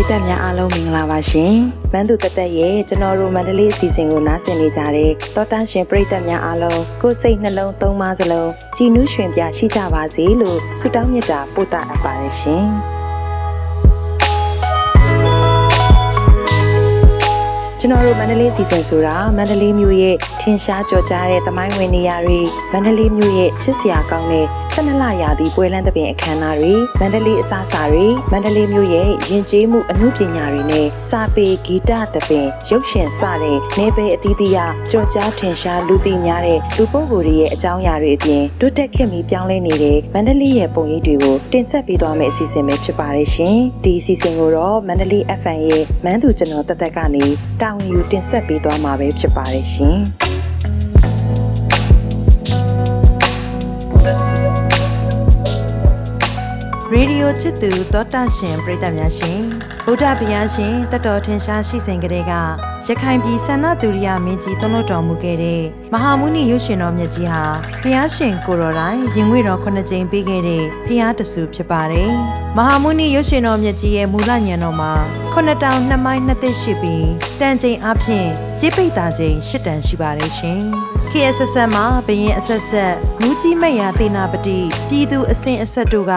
ရိသတ်များအားလုံးမင်္ဂလာပါရှင်။မန်းသူတက်တက်ရဲ့ကျွန်တော်တို့မန္တလေးအစီအစဉ်ကိုနားဆင်နေကြတဲ့တောတာရှင်ပရိသတ်များအားလုံးကိုယ်စိတ်နှလုံးသုံးပါးစလုံးကြည်နူးရွှင်ပြရှိကြပါစေလို့ဆုတောင်းမေတ္တာပို့သအပ်ပါတယ်ရှင်။ ကျွန်တော်တို့မန္တလေးစီစဉ်ဆိုတာမန္တလေးမြို့ရဲ့ထင်ရှားကြော်ကြားတဲ့သမိုင်းဝင်နေရာတွေမန္တလေးမြို့ရဲ့ချစ်စရာကောင်းတဲ့၁၂လရာသီပွဲလန်းသဘင်အခမ်းအနားတွေမန္တလေးအစားအစာတွေမန္တလေးမြို့ရဲ့ယဉ်ကျေးမှုအမှုပညာတွေနဲ့စာပေဂီတသဘင်ရုပ်ရှင်စတဲ့နေပယ်အသီးသီးရကြော်ကြားထင်ရှားလူသိများတဲ့လူပုဂ္ဂိုလ်တွေရဲ့အကြောင်းအရာတွေအပြင်တိုးတက်ခေတ်မီပြောင်းလဲနေတဲ့မန္တလေးရဲ့ပုံရိပ်တွေကိုတင်ဆက်ပေးသွားမယ့်အစီအစဉ်ပဲဖြစ်ပါတယ်ရှင်ဒီအစီအစဉ်ကိုတော့မန္တလေး FM ရဲ့မန်းသူကျွန်တော်တက်တက်ကနေတာဝန်ယူတင်ဆက်ပေးသွားမှာပဲဖြစ်ပါတယ်ရှင် ရေဒီယိုချစ်သူတောတာရှင်ပရိသတ်များရှင်ဗုဒ္ဓဘုရားရှင်တတ်တော်ထင်ရှားရှိစဉ်ကလေးကရခိုင်ပြည်ဆန္ဒတူရိယမင်းကြီးသွန်လို့တော်မူခဲ့တဲ့မဟာမုနိရုပ်ရှင်တော်မြတ်ကြီးဟာဘုရားရှင်ကိုတော်တိုင်ရင်ငွေတော်ခုနှစ်ကြိမ်ပေးခဲ့တဲ့ဘုရားတဆူဖြစ်ပါတယ်မဟာမုနိရုပ်ရှင်တော်မြတ်ကြီးရဲ့မူလညံတော်မှာခုနှစ်တောင်နှစ်မိုင်းနှစ်သက်ရှိပြီးတန်ချိန်အဖြစ်จิပိတ်တာချိန်ရှစ်တန်ရှိပါတယ်ရှင် KSS မှာဘရင်အဆက်ဆက်မူကြီးမက်ရာတေနာပတိပြည်သူအစဉ်အဆက်တို့က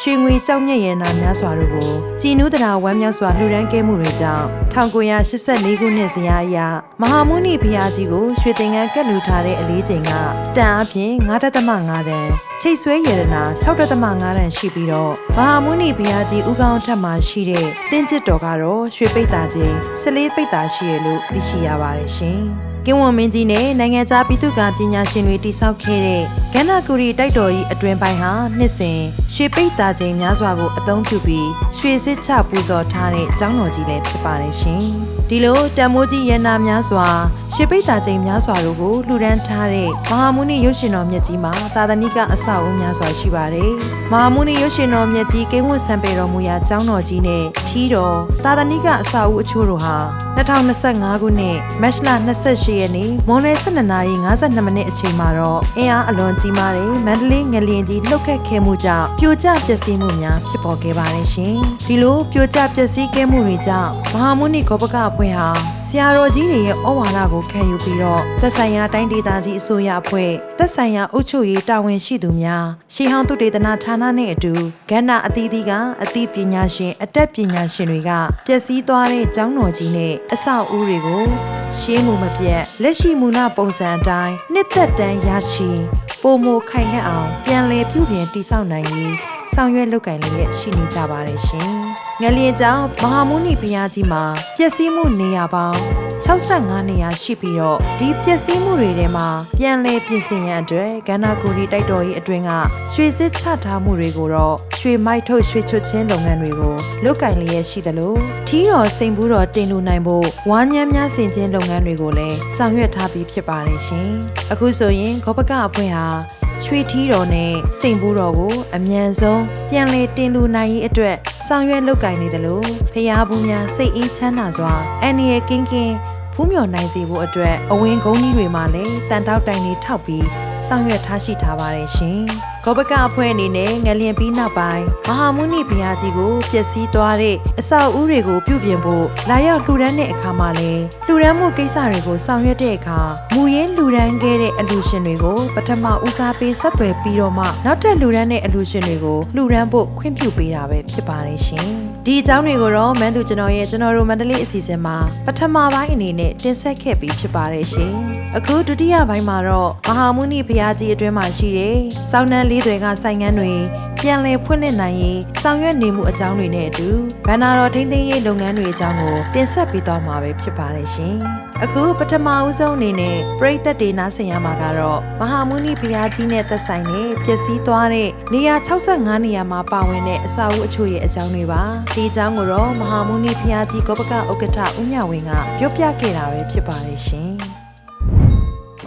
ရွှေငွေကြောက်မြက်ရနာများစွာတို့ကိုကြည်နူးတရာဝမ်းမြောက်စွာလှူဒန်းခဲ့မှုတွေကြောင့်1984ခုနှစ်ဇယားအရမဟာမုနိဘုရားကြီးကိုရွှေသင်္ကန်းကတ်လူထားတဲ့အလေးချိန်ကတန်အပြင်9.5တန်ချိတ်ဆွဲရတနာ6.5တန်ရှိပြီးတော့မဟာမုနိဘုရားကြီးဥကောင်းထက်မှာရှိတဲ့တင်းကျစ်တော်ကတော့ရွှေပိတ်တာချင်း14ပိတ်တာရှိရလို့သိရှိရပါတယ်ရှင်။ ကင်းဝံမင်းကြီးနဲ့နိုင်ငံခြားပြည်သူ့ကပညာရှင်တွေတိစောက်ခဲ့တဲ့ကန္နာကူရီတိုက်တော်ကြီးအတွင်ပိုင်းဟာနှစ်စဉ်ရွှေပိတ်တာချိန်များစွာကိုအသုံးပြုပြီးရွှေစစ်ချပူဇော်ထားတဲ့ကျောင်းတော်ကြီးလည်းဖြစ်ပါတယ်ရှင်။ဒီလိုတန်မိုးကြီးရန်နာများစွာရွှေပိတ်တာချိန်များစွာတို့ကိုလှူဒန်းထားတဲ့မဟာမုနိရုပ်ရှင်တော်မြတ်ကြီးမှာသာသနိကအဆောက်အဦများစွာရှိပါတယ်။မဟာမုနိရုပ်ရှင်တော်မြတ်ကြီးကိန်းဝတ်စံပေတော်မူရာကျောင်းတော်ကြီးနဲ့ထီးတော်သာသနိကအဆောက်အဦအချို့တို့ဟာ2025ခုနှစ်မတ်လ28ရက်နေ့မွန်လွဲ12နာရီ52မိနစ်အချိန်မှာတော့အင်အားအလွန်ကြီးမားတဲ့မန္တလေးငလျင်ကြီးလှုပ်ခတ်ခဲ့မှုကြောင့်ပြိုကျပျက်စီးမှုများဖြစ်ပေါ်ခဲ့ပါတယ်ရှင်။ဒီလိုပြိုကျပျက်စီးခဲ့မှုတွေကြောင့်မဟာမုနိဂောပကအဖွဲ့ဟာဆရာတော်ကြီးတွေရဲ့ဩဝါဒကိုခံယူပြီးတော့သက်ဆိုင်ရာတိုင်းဒေသကြီးအစိုးရအဖွဲ့သက်ဆိုင်ရာအုပ်ချုပ်ရေးတာဝန်ရှိသူများရှေးဟောင်းသုတေသနဌာနနဲ့အတူကဏ္ဍအသီးသီးကအသိပညာရှင်အတတ်ပညာရှင်တွေကပျက်စီးသွားတဲ့ကျောင်းတော်ကြီးနဲ့အဆောက်အဦတွေကိုရှေးမှုမပြတ်လက်ရှိမူနာပုံစံအတိုင်းနှစ်သက်တမ်းရချီပုံမခိုင်ခန့်အောင်ပြန်လည်ပြုပြင်တည်ဆောက်နိုင်ရေးဆောင်ရွက်လုပ်ကင်လျက်ရှိနေကြပါတယ်ရှင်။ငလျင်ကျောင်းမဟာမုနိဘုရားကြီးမှာပျက်စီးမှုနေရာပေါင်း 65နေရာရှိပြီးတော့ဒီပျက်စီးမှုတွေထဲမှာပြန်လည်ပြင်ဆင်ရန်အတွက်ကန္နာကူရီတိုက်တော်ကြီးအတွင်းကရွှေစစ်ချထားမှုတွေကိုတော့ရွှေမိုက်ထုတ်ရွှေချွတ်ချင်းလုပ်ငန်းတွေကိုလုပ်ကင်လျက်ရှိသလိုထီးတော်စိန်ဘူးတော်တင်လူနိုင်ဖို့ဝါးညမ်းများဆင်ခြင်းလုပ်ငန်းတွေကိုလည်းဆောင်ရွက်ထားပြီးဖြစ်ပါတယ်ရှင်။အခုဆိုရင်ခောပကအဖွဲ့ဟာရွှေထီးတော်နဲ့စိန်ဘူးတော်ကိုအမြန်ဆုံးပြန်လည်တင်လူနိုင်ရေးအတွက်ဆောင်ရွက်လုပ်ကင်နေတယ်လို့ဖျားဘူးများစိတ်အေးချမ်းသာစွာအန်နီရဲ့ကင်းကင်း ဖူးမြော်နိုင်စေဖို့အတွက်အဝင်ကုန်းကြီးတွေမှာလည်းတန်တောက်တိုင်တွေထောက်ပြီးဆောင်ရွက်ထားရှိထားပါတယ်ရှင်။ ကောပကအဖွဲ့အနေနဲ့ငလျင်ပြီးနောက်ပိုင်းမဟာမုနိဘုရားကြီးကိုပျက်စီးသွားတဲ့အဆောက်အဦတွေကိုပြုပြင်ဖို့လာရောက်လှူဒန်းတဲ့အခါမှာလည်းလှူဒန်းမှုကိစ္စတွေကိုဆောင်ရွက်တဲ့အခါမူရင်းလှူဒန်းခဲ့တဲ့အလူရှင်တွေကိုပထမဦးစားပေးဆက်သွယ်ပြီးတော့မှနောက်ထပ်လှူဒန်းတဲ့အလူရှင်တွေကိုလှူဒန်းဖို့ခွင့်ပြုပေးတာပဲဖြစ်ပါတယ်ရှင်။ဒီအကြောင်းတွေကိုတော့မန်းသူကျွန်တော်ရဲ့ကျွန်တော်တို့မန္တလေးအစီအစဉ်မှာပထမပိုင်းအနေနဲ့တင်ဆက်ခဲ့ပြီးဖြစ်ပါတယ်ရှင်။အခုဒုတိယပိုင်းမှာတော့မဟာမုနိဘုရားကြီးအတွင်းမှာရှိတဲ့စောင်းနှန်းလေးတွေကဆိုင်ငန်းတွေပြန်လည်ဖွင့်လှစ်နိုင်ရေးဆောင်ရွက်နေမှုအကြောင်းတွေနဲ့အတူဗန္နာတော်ထိန်းသိမ်းရေးလုပ်ငန်းတွေအကြောင်းကိုတင်ဆက်ပေးသွားမှာပဲဖြစ်ပါတယ်ရှင်။အခုပထမဦးဆုံးအနေနဲ့ပရိသတ်ဒေနာဆင်ရမှာကတော့မဟာမုနိဘုရားကြီးနဲ့သက်ဆိုင်တဲ့ပျက်စီးသွားတဲ့နေရာ65နေရာမှာပါဝင်တဲ့အစာအုပ်အချို့ရဲ့အကြောင်းတွေပါ။ဒီအကြောင်းကိုတော့မဟာမုနိဘုရားကြီးကောပကဥက္ကဋ္ဌဦးမြဝင်းကပြောပြခဲ့တာပဲဖြစ်ပါတယ်ရှင်။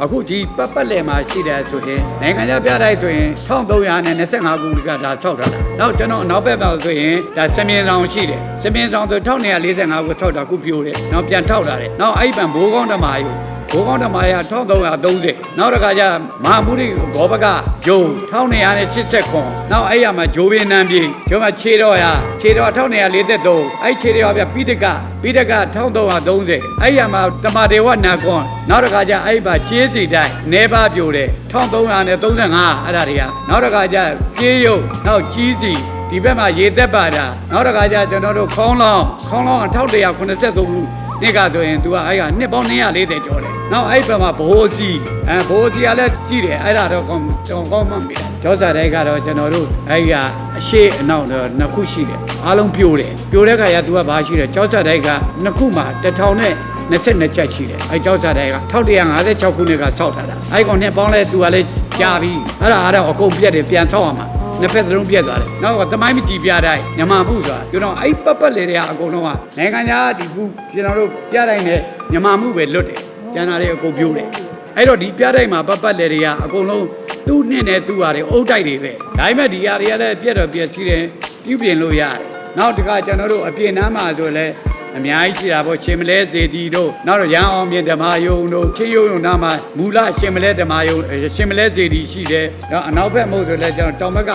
အခုဒီပတ်ပတ်လည်မှာရှိတယ်ဆိုရင်နိုင်ငံခြားပြတိုင်းဆိုရင်1325ခုကဒါဆောက်ထားတာနောက်ကျွန်တော်နောက်ဘက်မှာဆိုရင်ဒါစမြင်ဆောင်ရှိတယ်စမြင်ဆောင်ဆို1945ခုဆောက်တာခုပြိုးတယ်နောက်ပြန်ထောက်လာတယ်နောက်အဲ့ဒီပံဘိုးကောင်းဓမ္မယု ဘိုးကောင်းဓမ္မရာ1330နောက်တစ်ခါကျမဟာမုရိဂောဘကဂျုံ1289နောက်အဲ့ရမှာဂျိုးပင်နန်းပြည်ဂျိုးမှာခြေတော်ရခြေတော်1243အဲ့ခြေတော်ပြပိဋကပိဋက1330အဲ့ရမှာတမဒေဝနာကွန်နောက်တစ်ခါကျအဲ့ပါကျေးစီတိုင်းနေပါပြိုတယ်1335အဲ့ဒါတွေကနောက်တစ်ခါကျကျေးရုပ်နောက်ကြီးစီဒီဘက်မှာရေသက်ပါတာနောက်တစ်ခါကျကျွန်တော်တို့ခေါင်းလောင်းခေါင်းလောင်း1183ခု နေ့ကဆိုရင် तू ကအဲ့ကနှစ်ပေါင်း240ကျော်တယ်။နောက်အဲ့ဘက်မှာဘိုးကြီးအဲဘိုးကြီးကလည်းကြည့်တယ်အဲ့ဒါတော့ကောင်းကောင်းကောင်းမှမပြီး။ကျောစာတဲ့ကတော့ကျွန်တော်တို့အဲ့ကအရှိအနောက်တော့နှစ်ခုရှိတယ်။အားလုံးပြိုတယ်။ပြိုတဲ့ခါကျ तू ကဘာရှိတယ်။ကျောစာတဲ့ကနှစ်ခုမှာတစ်ထောင်နဲ့22ချက်ရှိတယ်အဲကြောက်စားတဲ့က1156ခုနှစ်ကဆောက်ထားတာအဲကောင်နဲ့ပေါင်းလဲသူကလည်းကြာပြီအဲ့ဒါအဲ့ဒါအကုန်ပြက်တယ်ပြန်ဆောက်ရမှာ နှစ်ဖက်သလုံးပြက်သွားတယ်နောက်ကတမိုင်းမကြည့်ပြတိုင်းညမမှုဆိုတာကျွန်တော်အဲ့ပတ်ပတ်လေတွေကအကုန်လုံးကနိုင်ငံခြားဒီခုကျွန်တော်တို့ပြတိုင်းနဲ့ညမမှုပဲလွတ်တယ်ကျန်တာတွေအကုန်ပြိုးတယ်အဲ့တော့ဒီပြတိုင်းမှာပတ်ပတ်လေတွေကအကုန်လုံးသူ့နဲ့နဲ့သူ့ဟာတွေအုတ်တိုက်တွေပဲဒါပေမဲ့ဒီဟာတွေကလည်းပြက်တော့ပြက်စီးတယ်ပြုပြင်လို့ရတယ်နောက်တစ်ခါကျွန်တော်တို့အပြင်နားမှာဆိုလဲ အများကြီးရှိတာပေါ့ရှင်မလဲဇေတီတို့နောက်တော့ရန်အောင်မြင်ဓမ္မယုံတို့ချေယုံယုံနာမှာမူလရှင်မလဲဓမ္မယုံအဲရှင်မလဲဇေတီရှိတယ်နောက်အနောက်ဘက်မဟုတ်ဆိုလဲကျွန်တော်တောင်ဘက်က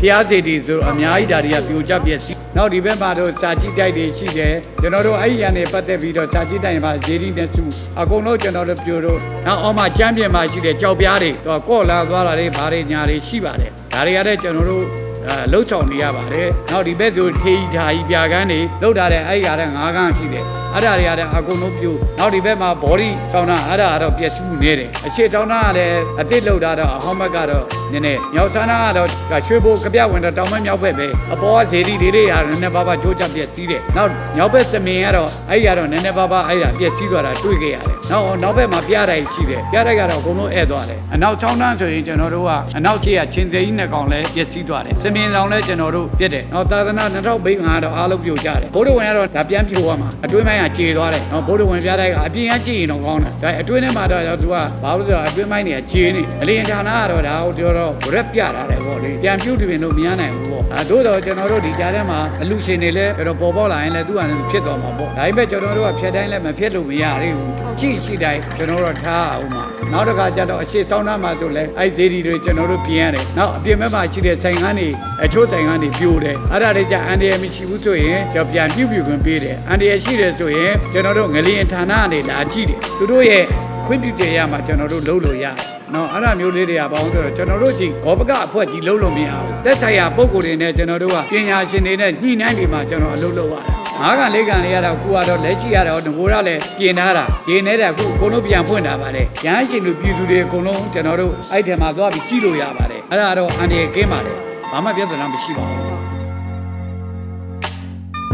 ဖျားဇေတီဆိုအများကြီးဒါတွေကပြိုကျပြက်စီးနောက်ဒီဘက်မှာတော့စာကြည့်တိုက်တွေရှိတယ်ကျွန်တော်တို့အဲ့ဒီရန်တွေပတ်သက်ပြီးတော့စာကြည့်တိုက်မှာဇေတီနဲ့စုအကုန်လုံးကျွန်တော်တို့ပြိုတို့နောက်အောက်မှာချမ်းပြင်မှာရှိတဲ့ကြောက်ပြားတွေတော့ကော့လာသွားတာတွေဘာတွေညာတွေရှိပါတယ်ဒါတွေကလည်းကျွန်တော်တို့အဲ လှုပ်ချောင်နေရပါတယ်။နောက်ဒီဘက်ဆိုထေးဓာကြီးပြာကန်းတွေလှုပ်ထားတဲ့အဲ့ဒီကလည်းငါးကန်းရှိတယ်။အဲ့ဒါတွေကလည်းအကုန်လုံးပြို့။နောက်ဒီဘက်မှာ body တောင်းတာအဲ့ဒါကတော့ပြည့်စုံနေတယ်။အခြေတောင်းတာကလည်းအတစ်လှုပ်တာတော့အဟောင်းဘက်ကတော့ နည်းနည်းမြောက်ဆန်းတာကတော့ရွှေဘိုးကြပြဝင်တော့တောင်ဘက်မြောက်ဘက်ပဲ။အပေါ်ကဇေဒီလေးတွေဟာနည်းနည်းပါးပါးချိုးချပြည့်စည်းတယ်။နောက်မြောက်ဘက်စမင်ကတော့အဲ့ဒီကတော့နည်းနည်းပါးပါးအဲ့ဒါပြည့်စည်းသွားတာတွေ့ခဲ့ရတယ်။နောက်နောက်ဘက်မှာပြတိုင်းရှိတယ်။ပြတိုင်းကတော့အကုန်လုံးဧည့်သွားတယ်။အနောက်ချောင်းတန်းဆိုရင်ကျွန်တော်တို့ကအနောက်ချေကချင်းသေးကြီးနှစ်ကောင်လည်းပြည့်စည်းသွားတယ်။စမင်ဆောင်လည်းကျွန်တော်တို့ပြည့်တယ်။နောက်သာသနာ2005တော့အားလုံးပြိုကျတယ်။ဘိုးတော်ဝင်ကတော့ဒါပြန်ပြိုရမှာအတွင်းပိုင်းကကြေသွားတယ်။နောက်ဘိုးတော်ဝင်ပြတိုင်းကအပြင်ကကြည့်ရင်တော့ကောင်းတယ်။ဒါအတွင်းထဲမှာတော့သူကဘာလို့လဲဆိုတော့အတွင်းပိုင်းတွေကကြေနေတယ်။အလင်းဌာနကတော့ဒါကိုပြောတော့ရက်ပြတာတယ်ပေါ့လေ။ပြန်ပြုတ်တင်လို့မရနိုင်ဘူးပေါ့။အဲတို့တော့ကျွန်တော်တို့ဒီကြားထဲမှာအလူရှင်တွေလည်းတော်တော်ပေါ်ပေါက်လာရင်လည်းသူကလည်းဖြစ်သွားမှာပေါ့။ဒါပေမဲ့ကျွန်တော်တို့ကဖြတ်တိုင်းလည်းမဖြစ်လို့မရသေးဘူး။ကြည့်ရှိတိုင်းကျွန်တော်တို့ထားအောင်ပါ။နောက်တစ်ခါကျတော့အရှိဆောင်းသားမှာဆိုလဲအဲ့ဒီဇေဒီတွေကျွန်တော်တို့ပြင်ရတယ်။နောက်အပြင်ဘက်မှာရှိတဲ့ဆိုင်ကန်းတွေအချို့ဆိုင်ကန်းတွေပြိုတယ်။အဲ့ဒါတွေကြအန်ဒီရမရှိဘူးဆိုရင်ကျွန်တော်ပြန်ပြုတ်ပြုတ်ခွင့်ပေးတယ်။အန်ဒီရရှိတယ်ဆိုရင်ကျွန်တော်တို့ငလျင်ဌာနကနေလာကြည့်တယ်။သူတို့ရဲ့ခွင့်ပြုတယ်ရမှာကျွန်တော်တို့လုပ်လို့ရတယ်။ နော်အဲ့ဒါမျိုးလေးတွေကဘာလို့ဆိုတော့ကျွန်တော်တို့ကြီးဂောပကအဖွဲကြီးလုံးလို့မရဘူးတက်ဆိုင်ရာပုံကိုယ်တွေနဲ့ကျွန်တော်တို့ကပညာရှင်တွေနဲ့ညှိနှိုင်းပြီးမှကျွန်တော်အလုပ်လုပ်ရတာငါးကန်လေးကန်လေးရတော့ခုကတော့လက်ရှိရတော့ငိုရလည်းပြင်ထားတာပြင်နေတဲ့အခုအကုန်လုံးပြန်ဖွင့်တာပါလေရဟန်းရှင်တို့ပြည်သူတွေအကုန်လုံးကျွန်တော်တို့အဲ့ထဲမှာသွားပြီးကြည့်လို့ရပါတယ်အဲ့ဒါတော့အန်ဒီရကင်းပါတယ်ဘာမှပြဿနာမရှိပါဘူး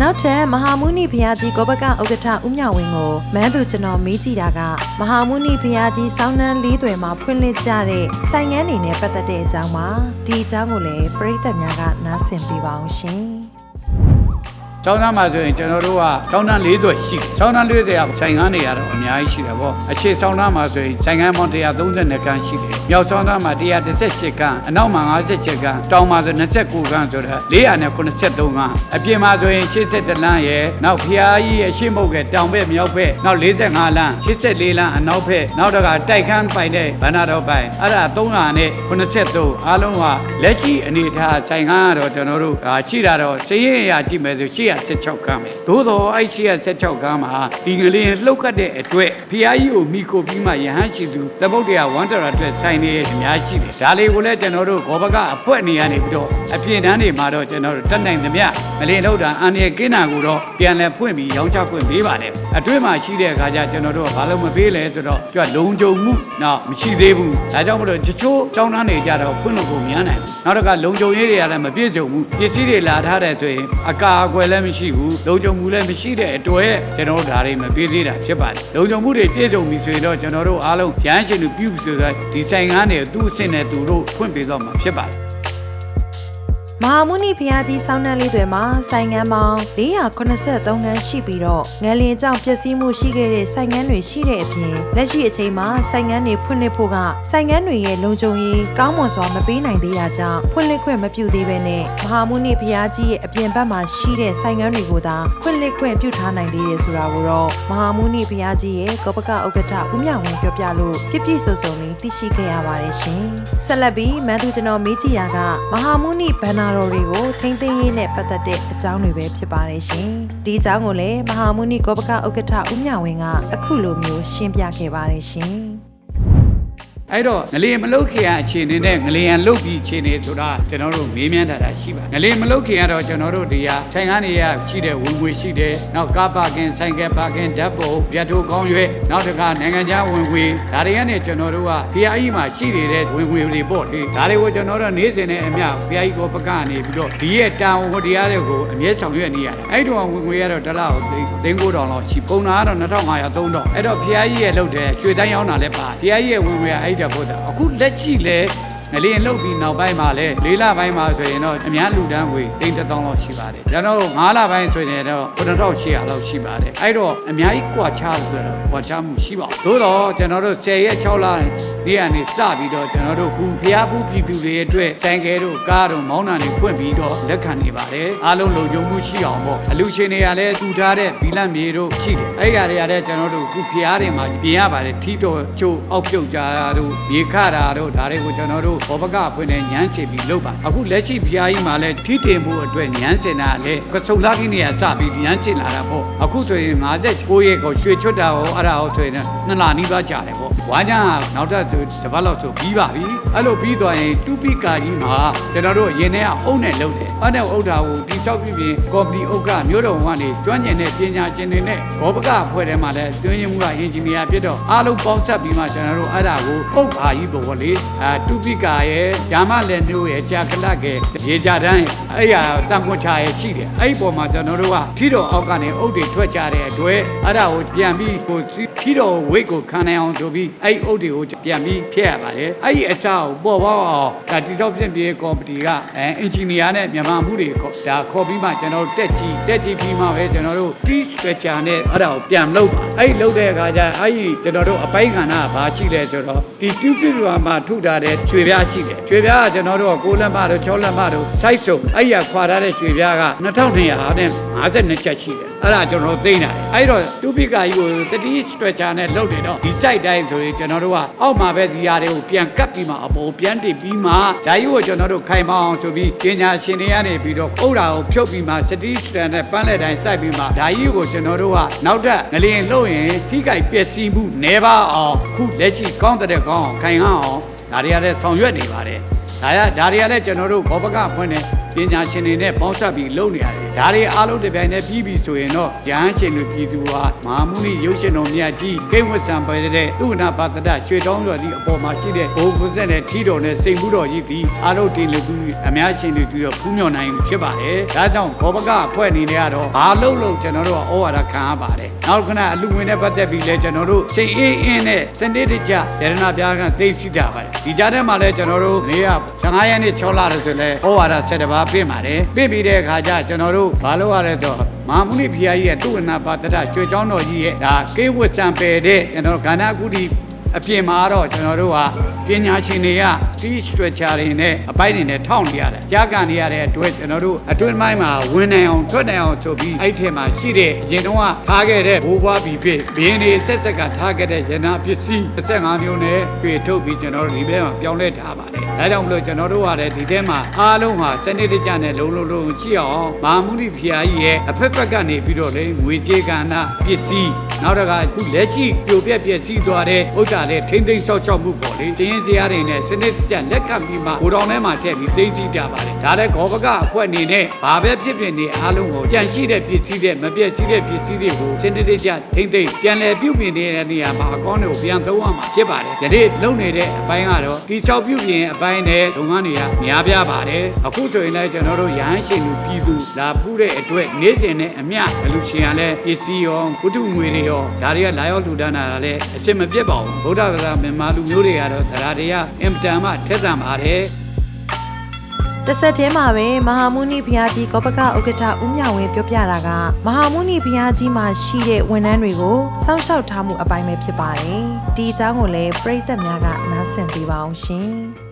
နောက်ထပ်မဟာမုနိဘုရားကြီးကောဘကဥက္ကဋ္ဌဦးမြဝင်းကိုမန်းသူကျွန်တော်မေးကြည့်တာကမဟာမုနိဘုရားကြီးစောင်းနှန်းလေးတွေမှာဖွင့်လှစ်ကြတဲ့ဆိုင်ငန်းနေနဲ့ပတ်သက်တဲ့အကြောင်းပါဒီအကြောင်းကိုလည်းပရိသတ်များကနားဆင်ပေးပါအောင်ရှင် ကျောင်းသားမှာဆိုရင်ကျွန်တော်တို့ကကျောင်းသား၄သွယ်ရှိတယ်ကျောင်းသား၄သွယ်ကဆိုင်ကန်းတွေကတော့အများကြီးရှိတယ်ပေါ့အရှိကျောင်းသားမှာဆိုရင်ဆိုင်ကန်းပေါင်း132ခန်းရှိတယ်မြောက်ကျောင်းသားမှာ118ခန်းအနောက်မှာ57ခန်းတောင်မှာဆို29ခန်းဆိုတော့483ခန်းအပြင်မှာဆိုရင်82လမ်းရယ်နောက်ဖျားကြီးရဲ့ရှေ့မုတ်ကတောင်ဘက်မြောက်ဘက်နောက်45လမ်း84လမ်းအနောက်ဘက်နောက်တော့ကတိုက်ခန်းပိုင်တဲ့ဗန္နာတော်ပိုင်အဲ့ဒါ300နဲ့83အားလုံးဟာလက်ရှိအနေထားဆိုင်ကန်းကတော့ကျွန်တော်တို့အာရှိတာတော့စည်ရင်အရာကြည့်မယ်ဆို816ခန်းပဲသို့တော့အဲ့816ခန်းမှာဒီကလေးလှုပ်ခတ်တဲ့အတွက်ဖျားကြီးကိုမိခိုပြီးမှယဟန်ရှိသူသမုတ်တရားဝန္တရာအတွက်ဆိုင်နေအများရှိတယ်ဒါလေးကိုလည်းကျွန်တော်တို့ဂောဘကအပွက်နေရနေပြီးတော့အပြင်တန်းတွေမှာတော့ကျွန်တော်တို့တက်နိုင်သမျှမလင်လောက်တာအန်ရကင်းတာကိုတော့ပြန်လဲဖွင့်ပြီးရောင်းချခွင့်ပေးပါတယ်အတွင်းမှာရှိတဲ့အခါကျကျွန်တော်တို့ကဘာလို့မပေးလဲဆိုတော့ကျွတ်လုံခြုံမှုတော့မရှိသေးဘူးဒါကြောင့်မလို့တချို့ចောင်းတန်းတွေကြတော့ဖွင့်လို့ကိုမရနိုင်ဘူးနောက်တစ်ခါလုံခြုံရေးတွေကလည်းမပြည့်စုံဘူးပစ္စည်းတွေလာထားတယ်ဆိုရင်အကာအကွယ်လည်းမရှိဘူးလုံခြုံမှုလည်းမရှိတဲ့အတွက်ကျွန်တော်တို့ဒါတွေမပေးသေးတာဖြစ်ပါတယ်လုံခြုံမှုတွေပြည့်စုံပြီဆိုရင်တော့ကျွန်တော်တို့အားလုံးရဟန်းရှင်လူပြုဆိုတော့ဒီဆိုင်ကားတွေသူ့အဆင့်နဲ့သူတို့ဖွင့်ပေးတော့မှာဖြစ်ပါတယ် မမဟာမုနိဘုရားကြီးစောင်းနှန်းလေးတွေမှာဆိုင်ငန်းပေါင်း483ခန်းရှိပြီးတော့ငလင်ကြောင့်ပျက်စီးမှုရှိခဲ့တဲ့ဆိုင်ငန်းတွေရှိတဲ့အပြင်လက်ရှိအချိန်မှာဆိုင်ငန်းတွေဖွင့်လှစ်ဖို့ကဆိုင်ငန်းတွေရဲ့လုံခြုံရေးကောင်းမွန်စွာမပေးနိုင်သေးတာကြောင့်ဖွင့်လှစ်ခွင့်မပြုသေးဘဲနဲ့မဟာမုနိဘုရားကြီးရဲ့အပြင်ဘက်မှာရှိတဲ့ဆိုင်ငန်းတွေကိုသာဖွင့်လှစ်ခွင့်ပြုထားနိုင်သေးတယ်ဆိုတာကိုတော့မဟာမုနိဘုရားကြီးရဲ့ကောပကဥက္ကဋ္ဌဦးမြဝင်းပြောပြလို့ပြည့်ပြည့်စုံစုံလေးသိရှိခဲ့ရပါတယ်ရှင်ဆက်လက်ပြီးမန်သူကျွန်တော်မေးကြည့်တာကမဟာမုနိဘန္နာတော်တွေကိုထိမ့်သိမ်းရေးနဲ့ပတ်သက်တဲ့အကြောင်းတွေပဲဖြစ်ပါတယ်ရှင်ဒီအကြောင်းကိုလည်းမဟာမုနိကောပကဥက္ကဋ္ဌဦးမြဝင်းကအခုလိုမျိုးရှင်းပြခဲ့ပါတယ်ရှင် အဲ့တော့ငလျင်မလုတ်ခင်ရအခြေအနေနဲ့ငလျင်လုတ်ပြီးအခြေအနေဆိုတာကျွန်တော်တို့မေးမြန်းထားတာရှိပါတယ်ငလျင်မလုတ်ခင်ကတော့ကျွန်တော်တို့ဒီဟာဆိုင်ကနေရရှိတဲ့ဝင်ငွေရှိတယ်နောက်ကားပါကင်ဆိုင်ကယ်ပါကင်ဓာတ်ပုံပြတ်ထိုးကောင်းရွယ်နောက်တစ်ခါနိုင်ငံခြားဝင်ငွေဒါတွေကနေကျွန်တော်တို့ကဖျားကြီးမှာရှိနေတဲ့ဝင်ငွေတွေပေါ့လေဒါတွေကိုကျွန်တော်တို့နေ့စဉ်နဲ့အမျှဖျားကြီးကိုပကနေပြီးတော့ဒီရဲ့တာဝန်တရားတွေကိုအမြဲဆောင်ရွက်နေရတယ်အဲ့တော့ဝင်ငွေကတော့တစ်လောက်သိန်း9တောင်လောက်ရှိပုံနာကတော့2500 3000အဲ့တော့ဖျားကြီးရဲ့လုပ်တဲ့ရွှေတိုင်းရောက်တာလည်းပါဖျားကြီးရဲ့ဝင်ငွေကအဲ့ဒါဖို့တာအခုလက်ရှိလဲ ငလျင်လုတ်ပြီးနောက်ပိုင်းမှာလဲ၄လပိုင်းမှာဆိုရင်တော့အများလူတန်းငွေတိန်းတစ်သောင်းလောက်ရှိပါတယ်ကျွန်တော်တို့၅လပိုင်းဆိုရင်တော့9800လောက်ရှိပါတယ်အဲ့တော့အများကြီးကွာခြားဆိုတော့ကွာခြားမှုရှိပါဘူးသို့တော့ကျွန်တော်တို့10ရက်6လဒီကနေစပြီးတော့ကျွန်တော်တို့ခုဖျားဘူးပြည်သူတွေအတွက်ဆိုင်ကယ်တို့ကားတို့မောင်းနှံတွေဖွင့်ပြီးတော့လက်ခံနေပါတယ်အားလုံးလုံခြုံမှုရှိအောင်ပေါ့အလူရှင်တွေကလည်းတူထားတဲ့ဘီလန့်မြေတို့ရှိတယ်အဲ့ဒီအရာတွေကလည်းကျွန်တော်တို့ခုဖျားတွေမှာပြင်ရပါတယ်ထီတော်ချိုးအောက်ပြုတ်ကြတာတို့မြေခတာတို့ဒါတွေကိုကျွန်တော်တို့ဘောပကဖွင့်နေညမ်းချပြီးလုပ်ပါအခုလက်ရှိဖျားကြီးမှာလည်းထီတင်မှုအတွက်ညမ်းစင်တာလည်းကစုံလာကိနေရစပြီးညမ်းချလာတာပေါ့အခုဆိုရင်59ရက်ကိုရွှေချွတ်တာဟောအဲ့ဒါဟောဆိုရင်နှစ်လနီးပါးကြာတယ်ပေါ့ဝါညာနောက်ထပ်တစ်ပတ်လောက်ဆိုပြီးပါပြီအဲ့လိုပြီးသွားရင်တူပီကာကြီးမှာကျွန်တော်တို့ရင်ထဲကအုပ်နဲ့လုပ်တယ်အဲ့နဲ့အုပ်တာကိုဒီချောက်ပြပြင်းကော်ပတီအုပ်ကမြို့တော်ကနေကျွမ်းကျင်တဲ့ပညာရှင်တွေနဲ့ဘောပကအဖွဲ့ထဲမှာလည်းတွင်းရင်မှုကအင်ဂျင်နီယာဖြစ်တော့အားလုံးပေါင်းဆက်ပြီးမှကျွန်တော်တို့အဲ့ဒါကိုအုပ်ပါကြီးပေါ့လေအဲတူပီကာရဲ့ဂျာမလည်းတို့ရဲ့ကြာကလတ်ရဲ့ရေကြတန်းရဲ့အဲ့ရတန်ခွန်ချရဲ့ရှိတယ်အဲ့ဒီပေါ်မှာကျွန်တော်တို့ကထီတော်အောက်ကနေအုပ်တွေထွက်ကြတဲ့အတွက်အဲ့ဒါကိုပြန်ပြီးကို ထီတော်ဝိတ်ကိုခံနိုင်အောင်ဆိုပြီးအဲ့ဒီအုပ်တွေကိုပြန်ပြီးဖျက်ရပါတယ်အဲ့ဒီအစားကိုပေါ်ပေါက်အောင်ဒါတိစောက်ပြင်ပြေကော်မတီကအင်ဂျင်နီယာနဲ့မြန်မာမှုတွေဒါခေါ်ပြီးမှကျွန်တော်တို့တက်ကြည့်တက်ကြည့်ပြီးမှပဲကျွန်တော်တို့ T stretcher နဲ့အဲ့ဒါကိုပြန်လုပ်ပါအဲ့ဒီလုပ်တဲ့အခါကျအဲ့ဒီကျွန်တော်တို့အပိုင်းကဏ္ဍဘာရှိလဲဆိုတော့ဒီ tube တွေမှာထုထားတဲ့ရွှေပြားရှိတယ်ရွှေပြားကကျွန်တော်တို့က6လက်မတို့6လက်မတို့ size စုံအဲ့ရခွာထားတဲ့ရွှေပြားက2200နဲ့52ချက်ရှိတယ် အဲ့ဒါကျွန်တော်သိနေတာအဲ့တော့တူပိကာကြီးကိုတတိ stretcher နဲ့လုပ်နေတော့ဒီ site တိုင်းဆိုရင်ကျွန်တော်တို့ကအောက်မှာပဲဒီဟာတွေကိုပြန်ကပ်ပြီးမှအပေါ်ပြန်တင်ပြီးမှဓာကြီးကိုကျွန်တော်တို့ခိုင်မအောင်ဆိုပြီးပညာရှင်တွေကနေပြီးတော့ခုတ်တာကိုဖြုတ်ပြီးမှစတိ stretcher နဲ့ပန်းလက်တိုင်းစိုက်ပြီးမှဓာကြီးကိုကျွန်တော်တို့ကနောက်ထပ်ငလျင်လုပ်ရင်ထိခိုက်ပျက်စီးမှုနေပါအောင်ခုလက်ရှိကောင်းတဲ့ကောင်းအောင်ခိုင်အောင်ဒါတွေကလည်းဆောင်ရွက်နေပါတယ်ဒါရဒါတွေကလည်းကျွန်တော်တို့ဘောပကဖွင့်နေပညာရှင်တွေနဲ့ပေါင်းစပ်ပြီးလုပ်နေရတယ် ဒါတွေအားလုံးတစ်ပြိုင်တည်းပြီးပြီဆိုရင်တော့ရဟန်းရှင်တွေပြည်သူဟာမဟာမုနိရုပ်ရှင်တော်မြတ်ကြီးကိဝတ်ဆံပဲတဲ့သူနာဘာတဒရွှေတောင်းတော်ဒီအပေါ်မှာရှိတဲ့ဘိုးကုဇက်နဲ့ထီတော်နဲ့စိန်မှုတော်ကြီးဒီအားလုံးတင်လူသူအများရှင်တွေပြီးတော့ဖူးမြော်နိုင်ဖြစ်ပါတယ်ဒါကြောင့်ဘောပကအဖွဲ့အနေနဲ့ကတော့ဘာလို့လို့ကျွန်တော်တို့ကဩဝါဒခံရပါတယ်နောက်ခဏအလူငွေနဲ့ပတ်သက်ပြီးလဲကျွန်တော်တို့စိတ်အေးအင်းနဲ့စနေတကြရတနာပြားကသိသိတာပါတယ်ဒီကြားထဲမှာလဲကျွန်တော်တို့နေရ15ရက်နေ့6လရဆိုလဲဩဝါဒ7ပါးပြင်ပါတယ်ပြင်ပြီးတဲ့အခါကျကျွန်တော်တို့ဘာလို့ရလဲဆိုတော့မဟာမုနိဖျားကြီးရဲ့သူ့ဝနာပါတရရွှေချောင်းတော်ကြီးရဲ့ဒါကေဝတ်စံပယ်တဲ့ကျွန်တော်ခန္ဓာကုတိ အပြင်မှာတော့ကျွန်တော်တို့ကပညာရှင်တွေကတီ stretcher တွေနဲ့အပိုက်တွေနဲ့ထောင့်နေရတယ်ကြားကန်နေရတဲ့အတွက်ကျွန်တော်တို့အတွင်းပိုင်းမှာဝင်နိုင်အောင်ထွက်နိုင်အောင်ဆိုပြီးအဲ့ထက်မှာရှိတဲ့အရင်တော့ထားခဲ့တဲ့ဘိုးဘွားပြီးဖြစ်ဘင်းတွေဆက်ဆက်ကထားခဲ့တဲ့ရနာပစ္စည်း15မျိုးနဲ့တွေ့ထုတ်ပြီးကျွန်တော်တို့ဒီဘက်မှာပြောင်းလဲထားပါတယ်ဒါကြောင့်မလို့ကျွန်တော်တို့ကလည်းဒီထဲမှာအားလုံးဟာစနစ်တကျနဲ့လုံလုံလုံရှိအောင်မာမှုတိဖျားကြီးရဲ့အဖက်ဖက်ကနေပြီးတော့လေငွေကြေးကဏ္ဍပစ္စည်းနောက်တစ်ခါအခုလက်ရှိပြိုပြက်ပျက်စီးသွားတဲ့ဥစ္စာတွေထိမ့်သိမ်းဆောက်ရှောက်မှုပေါ့လေကျင်းစရာတွေနဲ့စနစ်တကျလက်ခံပြီးမှကိုတော်ထဲမှာထည့်ပြီးသိသိကြပါတယ်ဒါလည်းဂောဘကအဖွဲ့အနေနဲ့ဘာပဲဖြစ်ဖြစ်နေအားလုံးကိုကြန့်ရှိတဲ့ပစ္စည်းတွေမပြည့်စည်တဲ့ပစ္စည်းတွေကိုစနစ်တကျထိမ့်သိမ်းပြန်လည်ပြုပြင်နေတဲ့နေရာမှာအကောင့်တွေကိုပြန်သုံးရမှာဖြစ်ပါတယ်ယနေ့လုံနေတဲ့အပိုင်းကတော့ဒီ၆ပြုပြင်အပိုင်းနဲ့လုပ်ငန်းတွေကများပြားပါတယ်အခုဆိုရင်လည်းကျွန်တော်တို့ရဟန်းရှင်လူပြည်သူလာဖူးတဲ့အတွက်နေ့စဉ်နဲ့အမျှအလူရှင်ကလည်းပစ္စည်းရောဝတ္ထုငွေတွေရောဒါတွေကလာရောက်လူဒန်းတာလည်းအရှင်းမပြတ်ပါဘူးဗုဒ္ဓဘာသာမြန်မာလူမျိုးတွေကတော့ဒါတွေကအင်မတန်မှထက်သန်ပါတယ်တစ်ဆက်တည်းမှာပဲမဟာမုနိဘုရားကြီးကောပကဥက္ကဋ္ဌဦးမြဝင်းပြောပြတာကမဟာမုနိဘုရားကြီးမှာရှိတဲ့ဝန်ထမ်းတွေကိုစောင့်ရှောက်ထားမှုအပိုင်းပဲဖြစ်ပါတယ်ဒီအကြောင်းကိုလည်းပရိသတ်များကနားဆင်ပေးပါအောင်ရှင်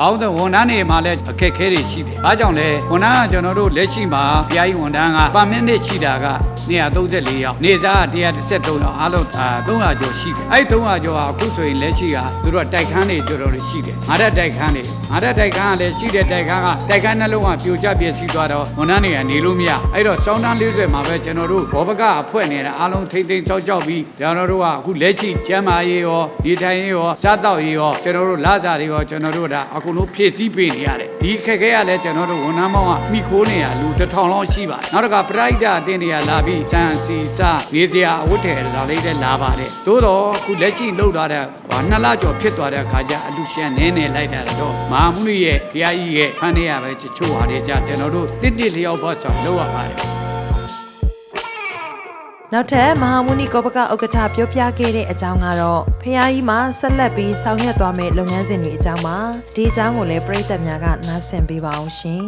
ဟောင်းတဲ့ဝန်ထမ်းတွေမှာလည်းအခက်အခဲတွေရှိတယ်။အားကြောင့်လဲဝန်ထမ်းကကျွန်တော်တို့လက်ရှိမှာတရားရေးဝန်ထမ်းကပါမစ်နှစ်ရှိတာက234ယောက်နေစား113ယောက်အားလုံးအာ300ကျော်ရှိတယ်။အဲ့300ကျော်ကအခုဆိုရင်လက်ရှိကသူတို့ကတိုက်ခန်းတွေတော်တော်လေးရှိတယ်။ငါတဲ့တိုက်ခန်းတွေငါတဲ့တိုက်ခန်းကလည်းရှိတဲ့တိုက်ခန်းကတိုက်ခန်းနှလုံးကပြိုကျပျက်စီးသွားတော့ဝန်ထမ်းတွေကနေလို့မရ။အဲ့တော့စောင်းတန်း40မှာပဲကျွန်တော်တို့ဘောပကအဖွဲ့နေတာအားလုံးထိမ့်သိမ်းချောက်ချောက်ပြီးကျွန်တော်တို့ကအခုလက်ရှိကျမ်းမာရေးရောဒီထိုင်ရေးရောစားတော့ရေးရောကျွန်တော်တို့လာစားတွေရောကျွန်တော်တို့ဒါအခုလုံးဖြည့်ဆည်းပေးနေရတယ်ဒီခက်ခဲရလဲကျွန်တော်တို့ဝန်ထမ်းမောင်းကမိခိုးနေရလူတစ်ထောင်လောက်ရှိပါတယ်နောက်တစ်ခါပရိုက်တာအတင်းတွေကလာပြီးစံစီစာနေစရာအဝတ်ထည်ဒါလေးတွေလာပါတယ်သို့တော့အခုလက်ရှိလှုပ်သွားတဲ့ဟာနှစ်လကျော်ဖြစ်သွားတဲ့အခါကျအလူရှင်နည်းနည်းလိုက်တာတော့မဟာမုနိရဲ့ဘုရားကြီးရဲ့ဖန်နေရပဲချို့ဟာတွေကြကျွန်တော်တို့တစ်တစ်လျောက်ဖို့ဆောင်လုပ်ရပါတယ် နောက်ထပ်မဟာမုနိကောပကဥက္ကဋ္ဌပြောပြခဲ့တဲ့အကြောင်းကတော့ဖះကြီးမှာဆက်လက်ပြီးဆောင်ရွက်သွားမယ့်လုပ်ငန်းစဉ်တွေအကြောင်းပါဒီအကြောင်းကိုလည်းပရိသတ်များကနားဆင်ပေးပါအောင်ရှင်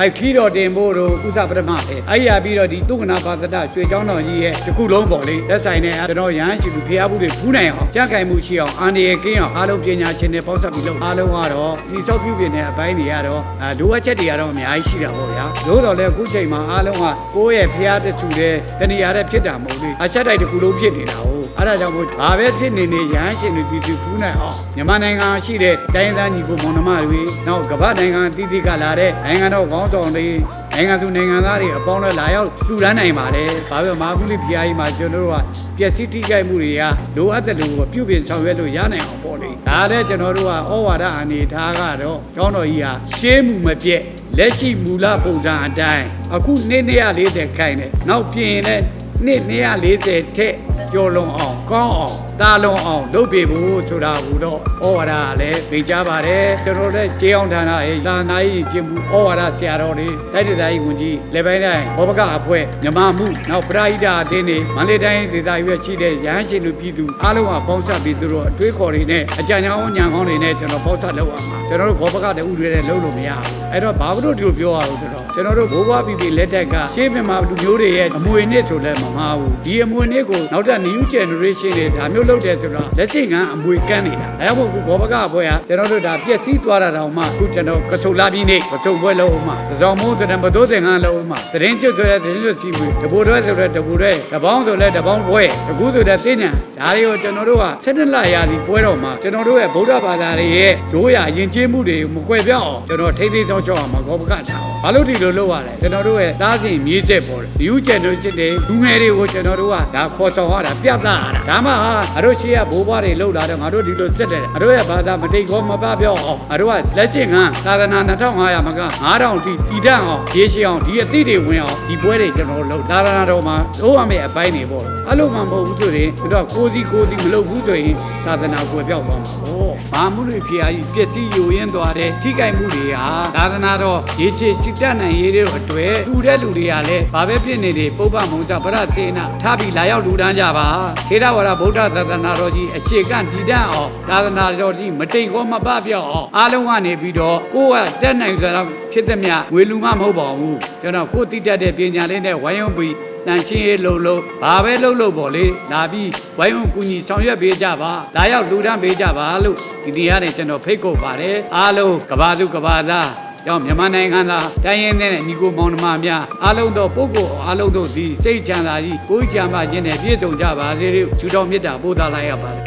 အဲ့ခီးတော်တင်ဖို့တို့ဥစ္စာပထမပဲအဲ့ရပြီးတော့ဒီတုကနာပါသဒရွှေချောင်းတော်ကြီးရဲ့တစ်ခုလုံးပေါ့လေလက်ဆိုင်နဲ့ကျွန်တော်ရဟန်းရှိသူဖျားဘူးတွေဖူးနိုင်အောင်ကြက်ခိုင်မှုရှိအောင်အန်ဒီရကင်းအောင်အားလုံးပညာရှင်တွေပေါင်းစပ်ပြီးလုပ်အားလုံးကတော့ဒီစောက်ပြုပြင်တဲ့အပိုင်းတွေကတော့အဲလိုအပ်ချက်တွေကတော့အများကြီးရှိတာပေါ့ဗျာသို့တော်လည်းအခုချိန်မှာအားလုံးကကိုယ့်ရဲ့ဖျားတစ်ခုတည်းတဏှာတဲ့ဖြစ်တာမဟုတ်ဘူးအချက်တိုက်တစ်ခုလုံးဖြစ်နေတာဟုတ် အဲ့ဒါကြောင့်မို့ဘာပဲဖြစ်နေနေရဟန်းရှင်တွေပြည်သူဖူးနိုင်အောင်မြန်မာနိုင်ငံရှိတဲ့တိုင်းသားညီကိုမောင်နှမတွေနောက်ကမ္ဘာနိုင်ငံတည်တည်ကလာတဲ့နိုင်ငံတော်ခေါင်းဆောင်တွေနိုင်ငံသူနိုင်ငံသားတွေအပေါင်းနဲ့လာရောက်လှူဒန်းနိုင်ပါတယ်။ဘာဖြစ်မာကုလိဖျားကြီးမှာကျွန်တော်တို့ကပျက်စီးထိခိုက်မှုတွေကလိုအပ်တဲ့လူကိုပြုပြင်ဆောင်ရွက်လို့ရနိုင်အောင်ပေါ့လေ။ဒါလည်းကျွန်တော်တို့ကဩဝါဒအနေထားကတော့ကျောင်းတော်ကြီးဟာရှေးမှုမပြည့်လက်ရှိမူလပုံစံအတိုင်းအခုနေ့240ခိုင်တယ်။နောက်ပြင်တဲ့နေ့240ထက် ကျော်လွန်အောင်ကောင်းအောင်တာလွန်အောင်လုပ်ပြဖို့ဆိုတာကိုတော့ဩဝါဒကလည်းသိကြပါတယ်ကျွန်တော်တို့ကျေးအောင်ဌာနရဲ့သာနာရေးကျင့်မှုဩဝါဒဆရာတော်တွေတိုက်ဒေသကြီးဝန်ကြီးလေပိုင်းတိုင်းဘောပကအဖွဲ့မြမမှုနောက်ပရိဟိတအသင်းတွေမန္တလေးတိုင်းဒေသကြီးရှိတဲ့ရဟန်းရှင်လူပြည်သူအားလုံးကပေါင်းစပ်ပြီးသူတို့အတွေးခေါ်တွေနဲ့အကြံဉာဏ်အောင်ညံကောင်းတွေနဲ့ကျွန်တော်ပေါင်းစပ်လုပ်အောင်ပါကျွန်တော်တို့ဘောပကတည်းဥတွေနဲ့လုပ်လို့မရဘူးအဲ့တော့ဘာလို့ဒီလိုပြောရအောင်ဆိုတော့ကျွန်တော်တို့ဘိုးဘွားပြည်ပြည်လက်ထက်ကရှေးမြန်မာလူမျိုးတွေရဲ့အမွေနှစ်ဆိုလည်းမမှားဘူးဒီအမွေနှစ်ကိုနောက်ထပ် new generation တွေဒါမျိုးလုပ်တယ်ဆိုတော့လက်ရှိကအမွေကန်းနေတာအဲဒါမို့ဘောပကအဖွဲ့ကကျွန်တော်တို့ဒါပြည့်စည်သွားတာတောင်မှအခုကျွန်တော်ကဆုံလာပြီးနေကဆုံပွဲလုံးအောင်မှသစောင်းမိုးဆိုတဲ့မတိုးစင်ကလုံးအောင်မှတရင်ကျွတ်ဆိုတဲ့တရင်ကျွတ်စီမွေတပူတွဲဆိုတဲ့တပူတွဲတပေါင်းဆိုတဲ့တပေါင်းပွဲတကူဆိုတဲ့တင်းညာဒါတွေကိုကျွန်တော်တို့က7လရာသီပွဲတော်မှာကျွန်တော်တို့ရဲ့ဗုဒ္ဓဘာသာတွေရဲ့ရိုးရာယဉ်ကျေးမှုတွေမကွယ်ပြောင်းအောင်ကျွန်တော်ထိသိမ်းဆောင်ရှောက်အောင်မဘောပကထားအောင်ဘာလို့ဒီလိုလုပ်ရလဲကျွန်တော်တို့ရဲ့သားစဉ်မြေးဆက်ပေါ်တယ်ယူကျန်တို့စစ်တဲ့လူငယ်တွေကိုကျွန်တော်တို့ကဒါခေါ်ဆောင်ရတာပြသရတာဒါမှဟာအတို့ရှိရဘိုးဘွားတွေလှုပ်လာတော့ငါတို့ဒီလိုစစ်တယ်အတို့ရဲ့ဘာသာမတိတ်ခေါ်မပပြောင်းအောင်အတို့ကလက်ကျင်ကသာသနာ2500မက9000အထိတည်တတ်အောင်ရေးရှိအောင်ဒီအသည့်တွေဝင်အောင်ဒီပွဲတွေကျွန်တော်တို့လုပ်သာသနာတော်မှာလုပ်ရမယ့်အပိုင်းတွေပေါ့အဲ့လိုမှမဟုတ်ဘူးဆိုရင်တို့ကကိုစီကိုစီမလုပ်ဘူးဆိုရင်သာသနာကိုပြောက်သွားမှာပေါ့ဘာမှုတွေဖျားကြီးပျက်စီးယိုယင်းသွားတဲ့ထိခိုက်မှုတွေဟာသာသနာတော်ရေးချစ်စစ်တတ်နိုင်ရေးတွေအတွေ့တူတဲ့လူတွေကလည်းဘာပဲဖြစ်နေတယ်ပုပ္ပမုံစဗရစေနာထားပြီးလာရောက်လူတန်းကြပါခေရဝါဒဗုဒ္ဓသာသနာတော်ကြီးအရှိကဒီတတ်အောင်သာသနာတော်ကြီးမတိတ်ခေါ်မပပြောက်အောင်အားလုံးကနေပြီးတော့ကိုယ်ကတက်နိုင်ဆိုတော့ဖြစ်တဲ့မြငွေလူမမဟုတ်ပါဘူးကျွန်တော်ကိုယ်တိတတ်တဲ့ပညာလေးနဲ့ဝိုင်းဝန်းပြီးတန်ရှင်းရေးလုပ်လို့ဘာပဲလုပ်လို့ပေါ့လေလာပြီးဝိုင်းဝန်းကူညီဆောင်ရွက်ပေးကြပါဒါရောက်လူတန်းပေးကြပါလို့ဒီတရားနဲ့ကျွန်တော်ဖိတ်ခေါ်ပါတယ်အားလုံးကဘာသူကဘာသား ကြောင့်မြန်မာနိုင်ငံသားတိုင်းရင်းတဲ့ညီကိုမောင်နှမများအားလုံးသောပုဂ္ဂိုလ်အားလုံးတို့သည်စိတ်ချမ်းသာကြီးကိုယ်ချမ်းသာခြင်းနဲ့ပြည့်စုံကြပါစေလို့ဆုတောင်းမေတ္တာပို့သလိုက်ရပါတယ်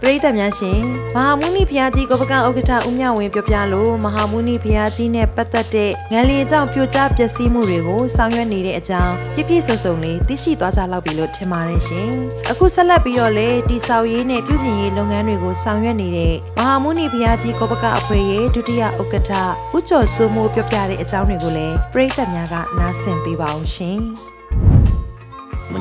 ပရိသတ်များရှင် မဟာမုနိဘုရားကြီးကောပကဥက္ကဋ္ဌဦးမြဝင်းပြောပြလို့မဟာမုနိဘုရားကြီးနဲ့ပတ်သက်တဲ့ငလျင်ကြောင့်ပြိုကျပျက်စီးမှုတွေကိုဆောင်ရွက်နေတဲ့အကြောင်းပြည့်ပြည့်စုံစုံလေးသိရှိသွားကြလောက်ပြီလို့ထင်ပါတယ်ရှင်အခုဆက်လက်ပြီးတော့လေတိဆောက်ရေးနဲ့ပြုပြင်ရေးလုပ်ငန်းတွေကိုဆောင်ရွက်နေတဲ့မဟာမုနိဘုရားကြီးကောပကအဖွဲ့ရဲ့ဒုတိယဥက္ကဋ္ဌဦးကျော်စိုးမိုးပြောပြတဲ့အကြောင်းတွေကိုလည်းပရိသတ်များကနားဆင်ပေးပါအောင်ရှင်မညင်္